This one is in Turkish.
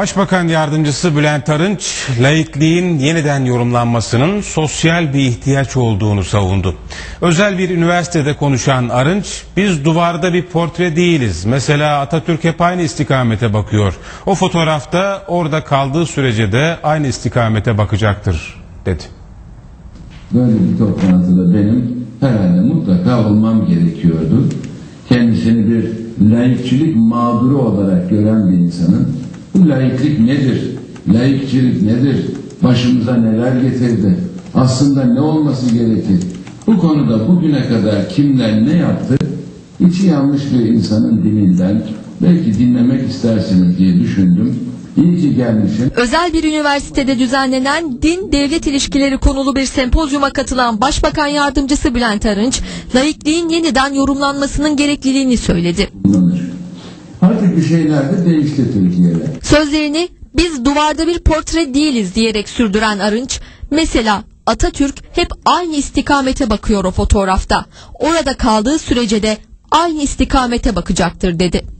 Başbakan Yardımcısı Bülent Arınç, laikliğin yeniden yorumlanmasının sosyal bir ihtiyaç olduğunu savundu. Özel bir üniversitede konuşan Arınç, biz duvarda bir portre değiliz. Mesela Atatürk hep aynı istikamete bakıyor. O fotoğrafta orada kaldığı sürece de aynı istikamete bakacaktır, dedi. Böyle bir toplantıda benim herhalde mutlaka olmam gerekiyordu. Kendisini bir laikçilik mağduru olarak gören bir insanın bu laiklik nedir? Laikçilik nedir? Başımıza neler getirdi? Aslında ne olması gerekir? Bu konuda bugüne kadar kimler ne yaptı? İçi yanmış bir insanın dilinden belki dinlemek istersiniz diye düşündüm. İyi ki gelmişim. Özel bir üniversitede düzenlenen din devlet ilişkileri konulu bir sempozyuma katılan Başbakan Yardımcısı Bülent Arınç, laikliğin yeniden yorumlanmasının gerekliliğini söyledi. kullanır. Artık bir şeyler de değişti Türkiye'de. Sözlerini biz duvarda bir portre değiliz diyerek sürdüren Arınç, mesela Atatürk hep aynı istikamete bakıyor o fotoğrafta. Orada kaldığı sürece de aynı istikamete bakacaktır dedi.